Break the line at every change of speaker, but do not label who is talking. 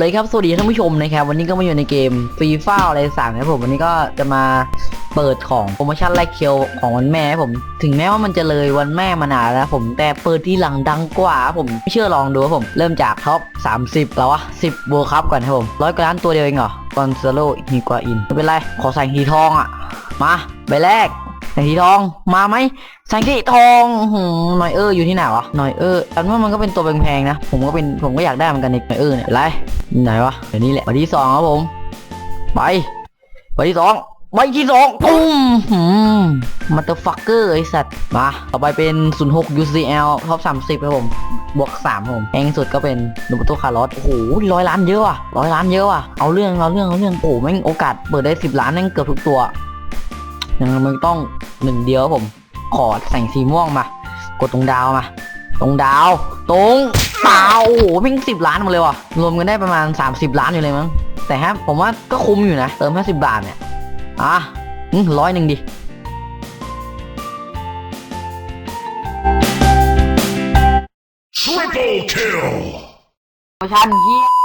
เลยครับ สวัสดีท่านผู้ชมนะครับ วันนี้ก็มาอยู่ในเกมฟรีฟ้าอะไรสั่งนะครับผม วันนี้ก็จะมาเปิดของโปรโมชั่นแรกเคียวของวันแม่ผม ถึงแม้ว่ามันจะเลยวันแม่มานานแล้วผม แต่เปิดที่หลังดังกว่าครับผม ไม่เชื่อลองดูครับผม เริ่มจากท็อป 30 แล้ววะ10โบคัพก่อนครับผมร้อยกว่าล้านตัวเดียวเองเหรอกอนซาโลฮีกวาอิน ไม่เป็นไร ขอใส่ฮีทองอะมา ใบแรก แสงสีทองมาไหมแสงสีทองหืมหน่อยเอออยู่ที่ไหนวะหน่อยเอออันว่ามันก็เป็นตัวแพงๆนะ ผมก็เป็นผมก็อยากได้เหมือนกันในหน่อยเออเนี่ยไรไหนวะเดี๋ยวนี้แหละใบที่สองครับผมใบใบที่สองใบที่สองปุ้มหืมมาเตอร์ฟักเกอร์ไอสัตว์ มา ต่อไปเป็น 06 UCL ท็อป30 ครับผม บวก3ผมแพงสุดก็เป็นนูบโตคาร์ลอสโอ้โหร้อยล้านเยอะว่ะร้อยล้านเยอะว่ะ เอาเรื่อง เอาเรื่อง เอาเรื่อง โอ้โหแม่งโอกาสเปิดได้ 10 ล้านแม่งเกือบทุกตัวยังมันต้อง หนึ่งเดียวครับผม ขอแสงสีม่วงมา กดตรงดาวมา ตรงดาว ตรงเปล่าโอ้โหเพิ่งสิบล้านมาเลยว่ะ รวมกันได้ประมาณ 30 ล้านอยู่เลยมั้ง แต่ฮะผมว่าก็คุ้มอยู่นะ เติมแค่สิบบาทเนี่ย อะร้อยหนึ่งดิ
Triple kill!
โปรโมชั่นเยี่ย